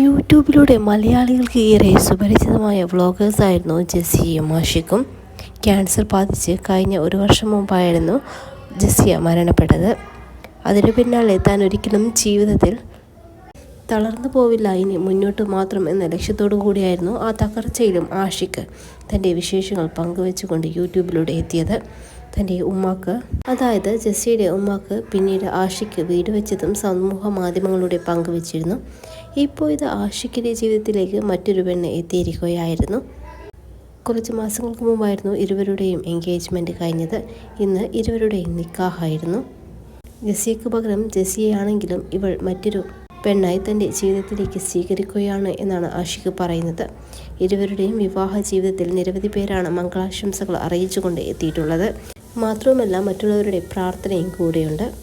യൂട്യൂബിലൂടെ മലയാളികൾക്ക് ഏറെ സുപരിചിതമായ വ്ളോഗേഴ്സായിരുന്നു ജെസ്സിയും ആഷിക്കും ക്യാൻസർ ബാധിച്ച് കഴിഞ്ഞ ഒരു വർഷം മുമ്പായിരുന്നു ജെസ്സിയ മരണപ്പെട്ടത്. അതിന് പിന്നാലെ താൻ ഒരിക്കലും ജീവിതത്തിൽ തളർന്നു പോവില്ല. ഇനി മുന്നോട്ട് മാത്രം എന്ന ലക്ഷ്യത്തോടു കൂടിയായിരുന്നു ആ തകർച്ചയിലും ആഷിക്ക് തന്റെ വിശേഷങ്ങൾ പങ്കുവെച്ചുകൊണ്ട് യൂട്യൂബിലൂടെ എത്തിയത്. തന്റെ ഉമ്മാക്ക്. അതായത് ജെസ്സിയുടെ ഉമ്മാക്ക് പിന്നീട് ആഷിക്ക് വീട് വെച്ചതും സമൂഹ മാധ്യമങ്ങളിലൂടെ പങ്കുവച്ചിരുന്നു ഇപ്പോൾ ഇത് ആഷിക്കിന്റെ ജീവിതത്തിലേക്ക് മറ്റൊരു പെണ്ണ് എത്തിയിരിക്കുകയായിരുന്നു. കുറച്ച് മാസങ്ങൾക്ക് മുമ്പായിരുന്നു ഇരുവരുടെയും എൻഗേജ്മെന്റ് കഴിഞ്ഞത്. ഇന്ന് ഇരുവരുടെയും നിക്കാഹായിരുന്നു. ജെസ്സിക്ക് പകരം ജെസ്സിയാണെങ്കിലും ഇവൾ മറ്റൊരു പെണ്ണായി തന്റെ ജീവിതത്തിലേക്ക് സ്വീകരിക്കുകയാണ് എന്നാണ് ആഷിക്ക് പറയുന്നത്. ഇരുവരുടെയും വിവാഹ ജീവിതത്തിൽ നിരവധി പേരാണ് മംഗളാശംസകൾ അറിയിച്ചുകൊണ്ട് എത്തിയിട്ടുള്ളത്. മാത്രവുമല്ല മറ്റുള്ളവരുടെ പ്രാർത്ഥനയും കൂടെയുണ്ട്.